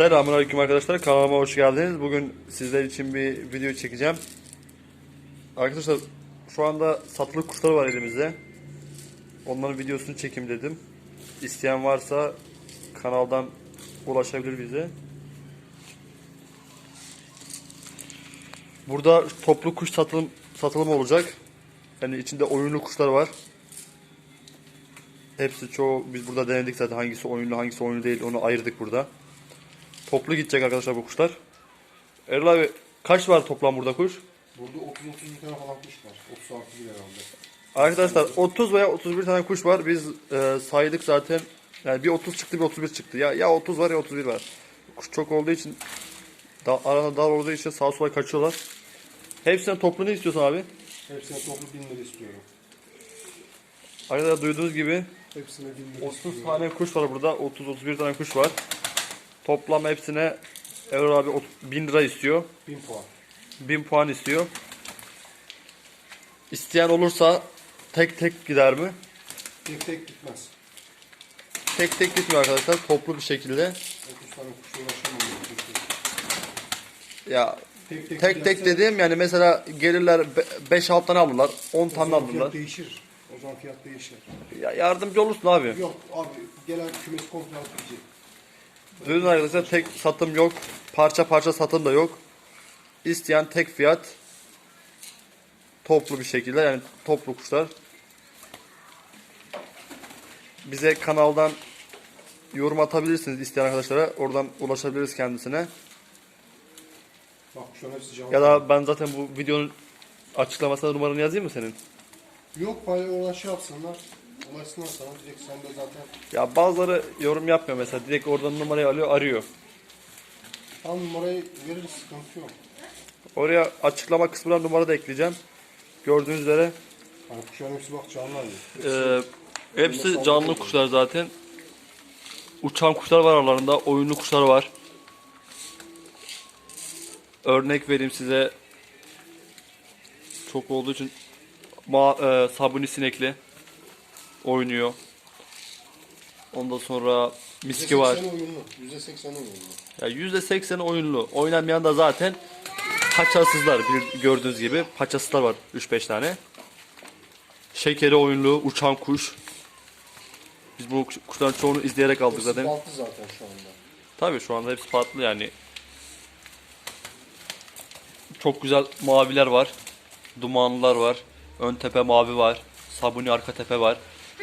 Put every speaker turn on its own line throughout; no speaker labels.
Selamünaleyküm arkadaşlar. Kanalıma hoş geldiniz. Bugün sizler için bir video çekeceğim. Arkadaşlar şu anda satılık kuşlar var elimizde. Onların videosunu çekeyim dedim. İsteyen varsa kanaldan ulaşabilir bize. Burada toplu kuş satılım satılımı olacak. Yani içinde oyunlu kuşlar var. Hepsi çoğu biz burada denedik zaten hangisi oyunlu hangisi oyunlu değil onu ayırdık burada. Toplu gidecek arkadaşlar bu kuşlar. Erol abi kaç var toplam burada kuş?
Burada 30-31 tane falan kuş var. 36 bir herhalde.
Arkadaşlar 30 veya 31 tane kuş var. Biz e, saydık zaten. Yani bir 30 çıktı bir 31 çıktı. Ya ya 30 var ya 31 var. Kuş çok olduğu için da, arada dar olduğu için sağa sola kaçıyorlar. Hepsine toplu ne istiyorsun abi?
Hepsine toplu 1000 lira istiyorum.
Arkadaşlar duyduğunuz gibi
Hepsine 1000 lira
30
istiyorum.
tane kuş var burada. 30-31 tane kuş var. Toplam hepsine Erol abi ot- 1000 lira istiyor.
1000 puan.
1000 puan istiyor. İsteyen olursa tek tek gider mi?
Tek tek gitmez.
Tek tek gitmiyor arkadaşlar. Toplu bir şekilde.
30 tane kuşa ulaşamam. Tek tek.
Ya
Tek tek,
tek dediğim yani mesela gelirler 5-6 tane alırlar. 10
o
tane alırlar.
Fiyat değişir. O zaman fiyat değişir.
Ya yardımcı olursun abi.
Yok abi gelen kümes komple alıp
Duydun arkadaşlar tek satım yok. Parça parça satım da yok. İsteyen tek fiyat. Toplu bir şekilde yani toplu kuşlar. Bize kanaldan yorum atabilirsiniz isteyen arkadaşlara. Oradan ulaşabiliriz kendisine.
Bak an hepsi canlı.
Ya da ben zaten bu videonun açıklamasına numaranı yazayım mı senin?
Yok payı ulaş yapsınlar. Ulaşsınlar sana direkt sen de zaten
Ya bazıları yorum yapmıyor mesela. Direkt oradan numarayı alıyor arıyor.
tam numarayı veririz sıkıntı yok.
Oraya açıklama kısmına numara da ekleyeceğim. Gördüğünüz üzere
Hani kuşların hepsi bak canlı hani.
e, hepsi canlı kuşlar zaten. Uçan kuşlar var aralarında. Oyunlu kuşlar var. Örnek vereyim size. Çok olduğu için ma e, sabuni sinekli oynuyor. Ondan sonra miski var.
%80 oyunlu. %80 oyunlu.
Ya %80'i oyunlu. Oynamayan da zaten paçasızlar. Bir, gördüğünüz gibi paçasızlar var 3-5 tane. Şekeri oyunlu, uçan kuş. Biz bu kuş- kuşların çoğunu izleyerek aldık
Hepsi
zaten.
baltı zaten şu anda.
Tabii şu anda hepsi farklı yani. Çok güzel maviler var. Dumanlılar var. Ön tepe mavi var. Sabuni arka tepe var.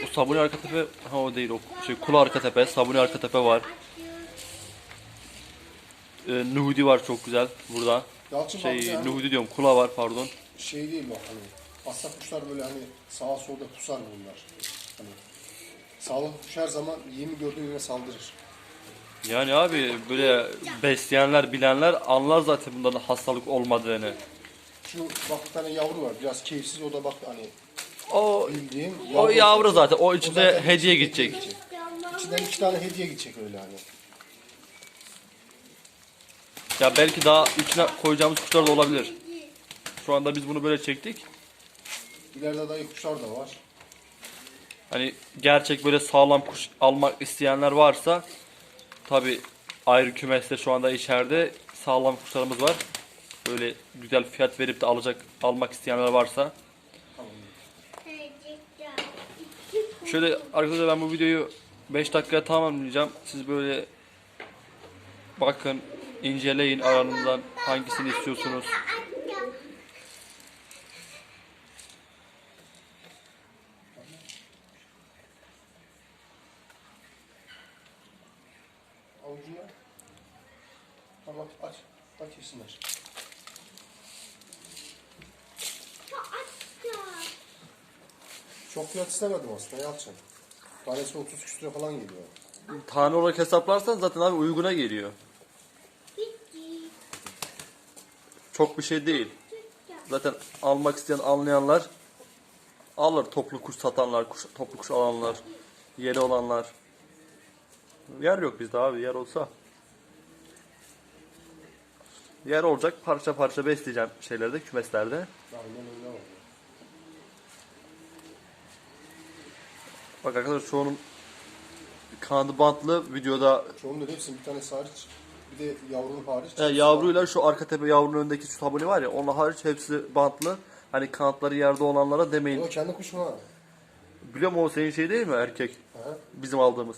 Bu sabuni arka tepe ha o değil o şey kula arka tepe, sabuni arka tepe var. Ee, Nuhudi var çok güzel burada.
Yalçın
Şey
yani
Nuhudi diyorum kula var pardon.
şey değil bak hani aslan kuşlar böyle hani sağa solda pusar bunlar. Hani sağlıklı kuş her zaman yemi gördüğü yere saldırır.
Yani abi böyle besleyenler bilenler anlar zaten bunların hastalık olmadığını.
Şu bak bir tane yavru var biraz keyifsiz o da bak hani
O
bildiğin
o yavru zaten o içinde
zaten
hediye
içinde
gidecek.
İçinden iki tane hediye gidecek öyle hani.
Ya belki daha içine koyacağımız kuşlar da olabilir. Şu anda biz bunu böyle çektik.
İleride dayı kuşlar da var.
Hani gerçek böyle sağlam kuş almak isteyenler varsa tabi ayrı kümeste şu anda içeride sağlam kuşlarımız var. Böyle güzel fiyat verip de alacak almak isteyenler varsa. Şöyle arkadaşlar ben bu videoyu 5 dakikaya tamamlayacağım. Siz böyle bakın inceleyin aranızdan hangisini istiyorsunuz.
Avucuna. Tamam aç. Aç yesinler. Çok fiyat istemedim aslında Yalçın. Tanesi 30 küsür lira falan geliyor.
Tane olarak hesaplarsan zaten abi uyguna geliyor. Çok bir şey değil. Zaten almak isteyen anlayanlar alır. Toplu kuş satanlar, kuş, toplu kuş alanlar, yeri olanlar. Yer yok bizde abi. Yer olsa. Yer olacak. Parça parça besleyeceğim şeylerde, kümeslerde.
Aynen öyle var.
Bak arkadaşlar çoğunun kanadı bantlı videoda
Çoğunun da hepsinin bir tanesi hariç Bir de yavrunu hariç.
E, yavruyla şu arka tepe yavrunun önündeki şu tabuni var ya onun hariç hepsi bantlı. Hani kanatları yerde olanlara demeyin.
O kendi kuş mu ha?
Biliyor musun o senin şey değil mi erkek?
Hı.
Bizim aldığımız.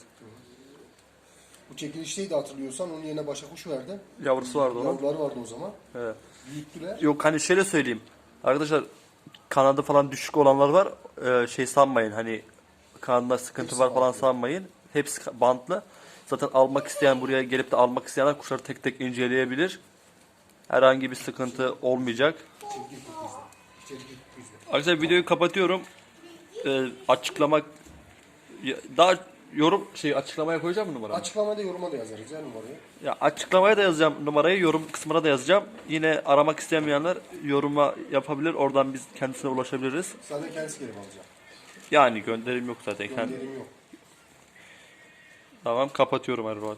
Bu çekilişteydi hatırlıyorsan onun yerine başka kuş verdi.
Yavrusu vardı onun.
Yavruları vardı o zaman.
Evet.
Büyüttüler.
Yok hani şöyle söyleyeyim. Arkadaşlar kanadı falan düşük olanlar var. Ee, şey sanmayın hani kanadında sıkıntı
Hepsi
var falan
bantlı.
sanmayın. Hepsi bantlı. Zaten almak isteyen buraya gelip de almak isteyenler kuşları tek tek inceleyebilir. Herhangi bir sıkıntı olmayacak. Arkadaşlar videoyu kapatıyorum. Ee, açıklamak daha yorum şey açıklamaya koyacağım mı numaramı?
Açıklamada yoruma da yazarız ya numarayı.
Ya açıklamaya da yazacağım numarayı, yorum kısmına da yazacağım. Yine aramak istemeyenler yoruma yapabilir. Oradan biz kendisine ulaşabiliriz.
Sadece kendisi gelip alacak.
Yani gönderim yok zaten.
Gönderim yok.
Tamam kapatıyorum Erdoğan.